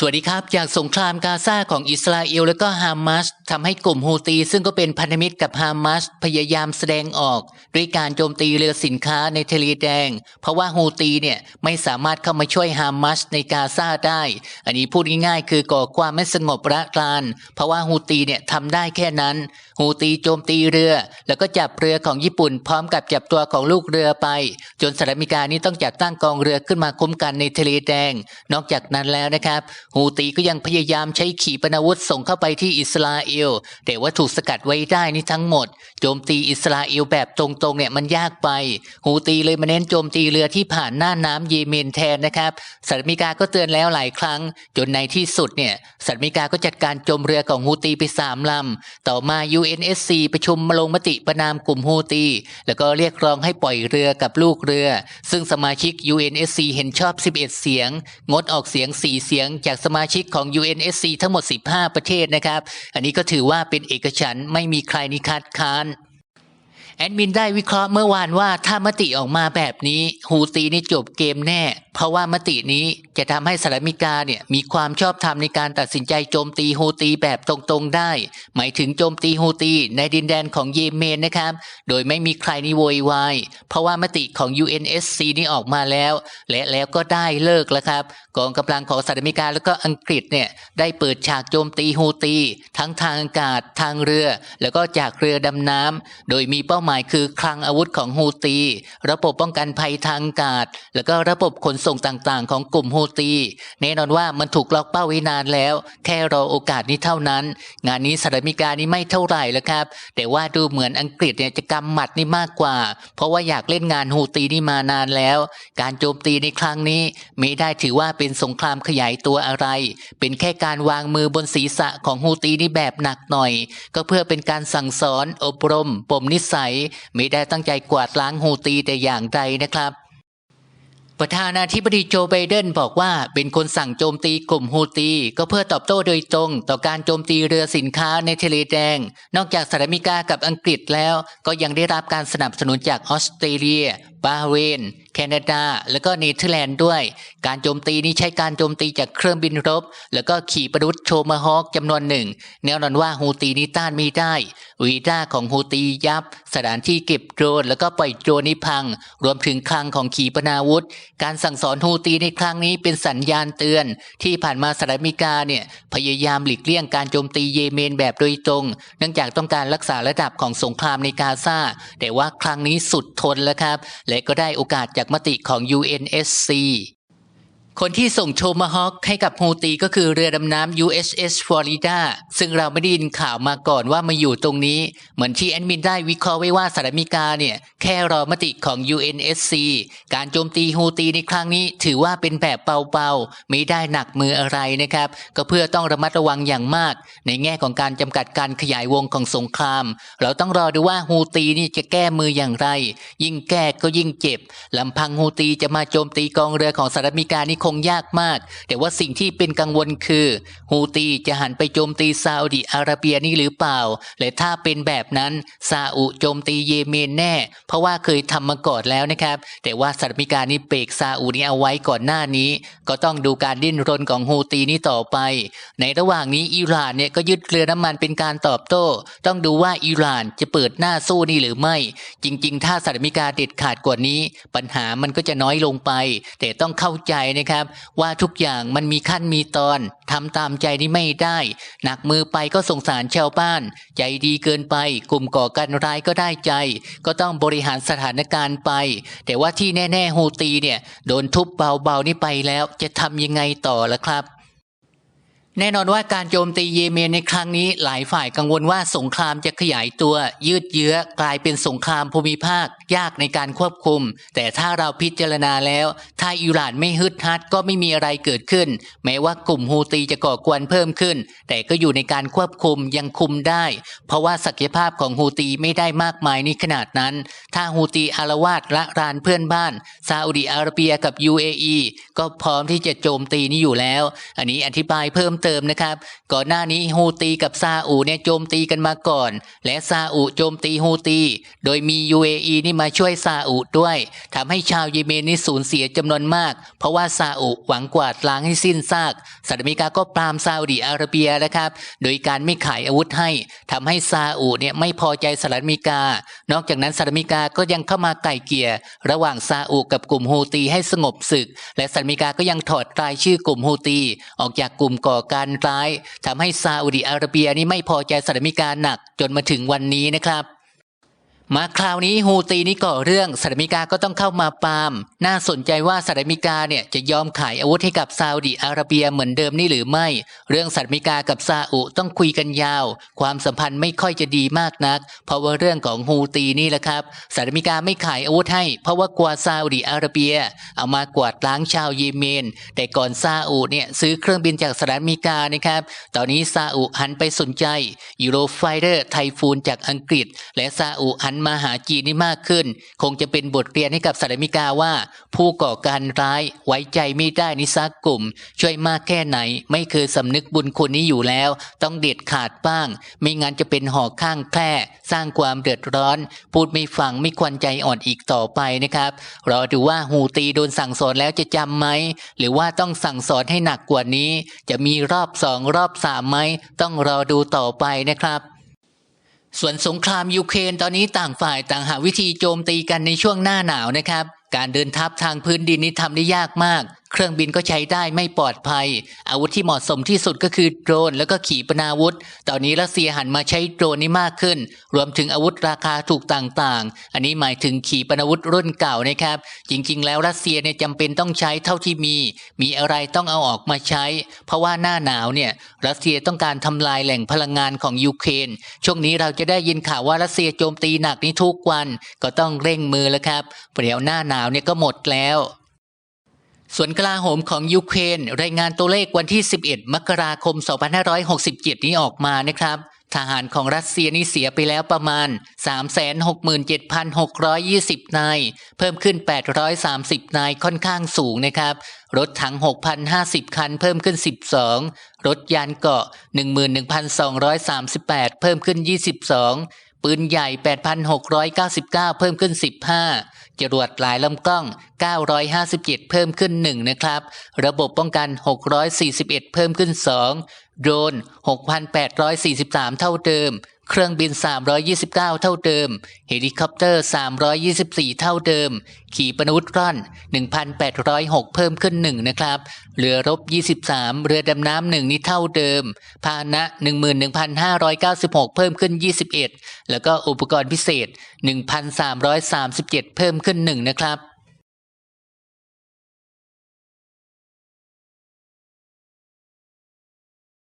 สวัสดีครับ จากสงครามกาซาของอิสราเอลและก็ฮามาสทำให้กลุ่มฮูตี ซึ่งก็เป็นพันธมิตรกับฮามาสพยายามแสดงออก ด้วยการโจมตีเรือสินค้าในทะเลแดง เพราะว่าฮูตีเนี่ยไม่สามารถเข้ามาช่วยฮามาสในกาซาได้ อันนี้พูดง่ายๆ คือก่อความไม่สงบระกราน เพราะว่าฮูตีเนี่ยทำได้แค่นั้นฮูตีโจมตีเรือ แล้วก็จับเรือของญี่ปุ่น พร้อมกับจับตัวของลูกเรือไป จนสหรัฐอเมริกานี้ต้องจัดตั้งกองเรือขึ้นมาคุ้มกันในทะเลแดง นอกจากนั้นแล้วนะครับฮูตีก็ยังพยายามใช้ขีปนาวุธส่งเข้าไปที่อิสราเอล แต่ว่าถูกสกัดไว้ได้นี่ทั้งหมด โจมตีอิสราเอลแบบตรงๆเนี่ยมันยากไป ฮูตีเลยมาเน้นโจมตีเรือที่ผ่านหน้าน้ำเยเมนแทนนะครับสหรัฐอเมริกาก็เตือนแล้วหลายครั้ง จนในที่สุดเนี่ยสหรัฐอเมริกาก็จัดการโจมเรือของฮูตีไปสามลำ ต่อมา UNSC ประชุมมาลงมติประนามกลุ่มฮูตี แล้วก็เรียกร้องให้ปล่อยเรือกับลูกเรือ ซึ่งสมาชิก UNSC เห็นชอบ 11 เสียง งดออกเสียง 4 เสียงจากสมาชิกของ UNSC ทั้งหมด 15 ประเทศนะครับ อันนี้ก็ถือว่าเป็นเอกฉันท์ไม่มีใครนิคัดค้านแอดมินได้วิเคราะห์เมื่อวานว่าถ้ามติออกมาแบบนี้ฮูตีนี่จบเกมแน่ เพราะว่ามตินี้จะทำให้สหรัฐอเมริกาเนี่ยมีความชอบธรรมในการตัดสินใจโจมตีฮูตีแบบตรงๆได้ หมายถึงโจมตีฮูตีในดินแดนของเยเมนนะครับ โดยไม่มีใครนี่โวยวายเพราะว่ามติของ UNSC นี่ออกมาแล้ว และแล้วก็ได้เลิกแล้วครับกองกำลังของสหรัฐอเมริกาแล้วก็อังกฤษเนี่ยได้เปิดฉากโจมตีฮูตี ทั้งทางอากาศทางเรือ แล้วก็จากเรือดำน้ำโดยมีเป้าหมายคือคลังอาวุธของฮูตี ระบบป้องกันภัยทางอากาศ แล้วก็ระบบขนส่งต่างๆ ของกลุ่มโฮตีแน่นอนว่ามันถูกล็อกเป้าไว้นานแล้ว แค่รอโอกาสนี้เท่านั้น งานนี้สหรัฐอเมริกานี่ไม่เท่าไหร่แล้วครับ แต่ว่าดูเหมือนอังกฤษเนี่ยจะกำหมัดนี่มากกว่า เพราะว่าอยากเล่นงานโฮตีนี่มานานแล้ว การโจมตีในครั้งนี้ไม่ได้ถือว่าเป็นสงครามขยายตัวอะไร เป็นแค่การวางมือบนศีรษะของโฮตีนี่แบบหนักหน่อย ก็เพื่อเป็นการสั่งสอนอบรมปมนิสัย ไม่ได้ตั้งใจกวาดล้างโฮตีแต่อย่างใดนะครับ ประธานาธิบดีโจไบเดนบอกว่าเป็นคนสั่งโจมตีกลุ่มฮูตี ก็เพื่อตอบโต้โดยตรง ต่อการโจมตีเรือสินค้าในทะเลแดง นอกจากสหรัฐอเมริกากับอังกฤษแล้ว ก็ยังได้รับการสนับสนุนจากออสเตรเลีย บาเรนแคนาดา และก็เนเธอร์แลนด์ด้วย การโจมตีนี้ใช้การโจมตีจากเครื่องบินรบ แล้วก็ขี่ปนุษโชมาฮอคจำนวนหนึ่งแน่นอนว่าฮูตีนี้ต้านไม่ได้วีด้าของฮูตียับ สถานที่เก็บโดรนแล้วก็ปล่อยโดรนนี้พัง รวมถึงคลังของขีปนาวุธ การสั่งสอนฮูตีในครั้งนี้เป็นสัญญาณเตือน ที่ผ่านมาสหรัฐอเมริกาเนี่ยพยายามหลีกเลี่ยงการโจมตีเยเมนแบบโดยตรง เนื่องจากต้องการรักษาระดับของสงครามในกาซาแต่ว่าครั้งนี้สุดทนแล้วครับและก็ได้โอกาสจากมติของ UNSC คนที่ส่งโชมาฮอคให้กับฮูตีก็คือเรือดำน้ำ USS Florida ซึ่งเราไม่ได้ยินข่าวมาก่อนว่ามาอยู่ตรงนี้ เหมือนที่แอดมินได้วิเคราะห์ไว้ว่าสหรัฐอเมริกาเนี่ย แค่รอมติของ UNSC การโจมตีฮูตีในครั้งนี้ ถือว่าเป็นแบบเบาๆ ไม่ได้หนักมืออะไรนะครับ ก็เพื่อต้องระมัดระวังอย่างมาก ในแง่ของการจำกัดการขยายวงของสงคราม เราต้องรอดูว่าฮูตีนี่จะแก้มืออย่างไร ยิ่งแก้ก็ยิ่งเจ็บลำพังฮูตีจะมาโจมตีกองเรือของสหรัฐอเมริกานี่คงยากมาก แต่ว่าสิ่งที่เป็นกังวลคือฮูตีจะหันไปโจมตีซาอุดิอาระเบียนี่หรือเปล่า และถ้าเป็นแบบนั้นซาอุโจมตีเยเมนแน่ เพราะว่าเคยทำมาก่อนแล้วนะครับ แต่ว่าสหรัฐอเมริกานี่เบรกซาอุนี่เอาไว้ก่อนหน้านี้ ก็ต้องดูการดิ้นรนของฮูตีนี้ต่อไป ในระหว่างนี้อิหร่านเนี่ยก็ยึดเรือน้ำมันเป็นการตอบโต้ ต้องดูว่าอิหร่านจะเปิดหน้าสู้นี่หรือไม่ จริง ๆ ถ้าสหรัฐอเมริกาเด็ดขาดกว่านี้ ปัญหามันก็จะน้อยลงไป แต่ต้องเข้าใจนะครับว่าทุกอย่างมันมีขั้นมีตอนทำตามใจนี่ไม่ได้ หนักมือไปก็สงสารชาวบ้าน ใจดีเกินไป กลุ่มก่อการร้ายก็ได้ใจ ก็ต้องบริหารสถานการณ์ไป แต่ว่าที่แน่ๆฮูตีเนี่ยโดนทุบเบาๆนี่ไปแล้วจะทำยังไงต่อล่ะครับ แน่นอนว่าการโจมตีเยเมนในครั้งนี้หลายฝ่ายกังวลว่าสงครามจะขยายตัว ยืดเยื้อกลายเป็นสงครามภูมิภาค ยากในการควบคุม แต่ถ้าเราพิจารณาแล้ว ถ้าอิหร่านไม่ฮึดฮัดก็ไม่มีอะไรเกิดขึ้น แม้ว่ากลุ่มฮูตีจะก่อกวนเพิ่มขึ้น แต่ก็อยู่ในการควบคุมยังคุมได้ เพราะว่าศักยภาพของฮูตีไม่ได้มากมายในขนาดนั้น ถ้าฮูตีอารวาสละรานเพื่อนบ้านซาอุดิอาระเบียกับ UAE ก็พร้อมที่จะโจมตีนี้อยู่แล้ว อันนี้อธิบายเพิ่มเติมเติมนะครับ ก่อนหน้านี้ฮูตีกับซาอุเนี่ยโจมตีกันมาก่อน และซาอุโจมตีฮูตี โดยมี UAE นี่มาช่วยซาอุด้วยทำให้ชาวเยเมนนี่สูญเสียจำนวนมาก เพราะว่าซาอุหวังกวาดล้างให้สิ้นซากสหรัฐอเมริกาก็ปรามซาอุดิอาระเบียนะครับ โดยการไม่ขายอาวุธให้ทำให้ซาอุเนี่ยไม่พอใจสหรัฐอเมริกา นอกจากนั้นสหรัฐอเมริกาก็ยังเข้ามาไก่เกลี่ยระหว่างซาอุกับกลุ่มฮูตีให้สงบศึก และสหรัฐอเมริกาก็ยังถอดรายชื่อกลุ่มฮูตี ออกจากกลุ่มก่อการการ้ายทำให้ซาอุดิอาระเบียนี่ไม่พอใจสถานการณ์หนักจนมาถึงวันนี้นะครับ มาคราวนี้ฮูตีนี่ก่อเรื่องสหรัฐอเมริกาก็ต้องเข้ามาปามน่าสนใจว่าสหรัฐอเมริกาเนี่ยจะยอมขายอาวุธให้กับซาอุดิอาระเบียเหมือนเดิมนี่หรือไม่ เรื่องสหรัฐอเมริกากับซาอุต้องคุยกันยาว ความสัมพันธ์ไม่ค่อยจะดีมากนัก เพราะว่าเรื่องของฮูตีนี่แหละครับสหรัฐอเมริกาไม่ขายอาวุธให้ เพราะว่ากลัวซาอุดิอาระเบีย เอามากวาดล้างชาวเยเมน แต่ก่อนซาอุเนี่ยซื้อเครื่องบินจากสหรัฐอเมริกานะครับตอนนี้ซาอุหันไปสนใจยูโรไฟเดอร์ไทฟูนจากอังกฤษ และซาอุหันมาหาจีนนี่มากขึ้น คงจะเป็นบทเรียนให้กับสหรัฐอเมริกาว่า ผู้ก่อการร้ายไว้ใจไม่ได้นิสักกลุ่ม ช่วยมากแค่ไหน ไม่เคยสำนึกบุญคุณนี้อยู่แล้ว ต้องเด็ดขาดบ้าง ไม่งั้นจะเป็นหอกข้างแคร่สร้างความเดือดร้อน พูดไม่ฟังไม่ควรใจอ่อนอีกต่อไปนะครับรอดูว่าฮูตีโดนสั่งสอนแล้วจะจำไหมหรือว่าต้องสั่งสอนให้หนักกว่านี้ จะมีรอบสองรอบสามไหมต้องรอดูต่อไปนะครับ ส่วนสงครามยูเครนตอนนี้ต่างฝ่ายต่างหาวิธีโจมตีกันในช่วงหน้าหนาวนะครับ การเดินทัพทางพื้นดินนี่ทำได้ยากมากเครื่องบินก็ใช้ได้ไม่ปลอดภัย อาวุธที่เหมาะสมที่สุดก็คือโดรน แล้วก็ขีปนาวุธ ตอนนี้รัสเซียหันมาใช้โดรนนี่มากขึ้น รวมถึงอาวุธราคาถูกต่างๆ อันนี้หมายถึงขีปนาวุธรุ่นเก่านะครับ จริง ๆ แล้วรัสเซียเนี่ยจำเป็นต้องใช้เท่าที่มี มีอะไรต้องเอาออกมาใช้ เพราะว่าหน้าหนาวเนี่ยรัสเซียต้องการทำลายแหล่งพลังงานของยูเครนช่วงนี้เราจะได้ยินข่าวว่ารัสเซียโจมตีหนักนี่ทุกวันก็ต้องเร่งมือแล้วครับเดี๋ยวหน้าหนาวเนี่ยก็หมดแล้ว ส่วนกลาโหมของยูเครนรายงานตัวเลขวันที่ 11 มกราคม 2567 นี้ออกมานะครับทหารของรัสเซียนี่เสียไปแล้วประมาณ 367,620 นาย เพิ่มขึ้น 830 นายค่อนข้างสูงนะครับ รถถัง 6,050 คัน เพิ่มขึ้น 12 รถยานเกาะ 11,238 เพิ่มขึ้น 22 ปืนใหญ่ 8,699 เพิ่มขึ้น 15 จรวดหลายลำกล้อง 957 เพิ่มขึ้น 1 นะครับ ระบบป้องกัน 641 เพิ่มขึ้น 2 โดรน 6,843 เท่าเดิม เครื่องบิน 329 เท่าเดิม เฮลิคอปเตอร์ 324 เท่าเดิม ขี่ปนาวุธร่อน 1,806 เพิ่มขึ้น 1 นะครับ เรือรบ 23 เรือดำน้ำหนึ่งนี่เท่าเดิม พาหนะ 11,596 เพิ่มขึ้น 21 แล้วก็อุปกรณ์พิเศษ 1,337 เพิ่มขึ้น 1 นะครับ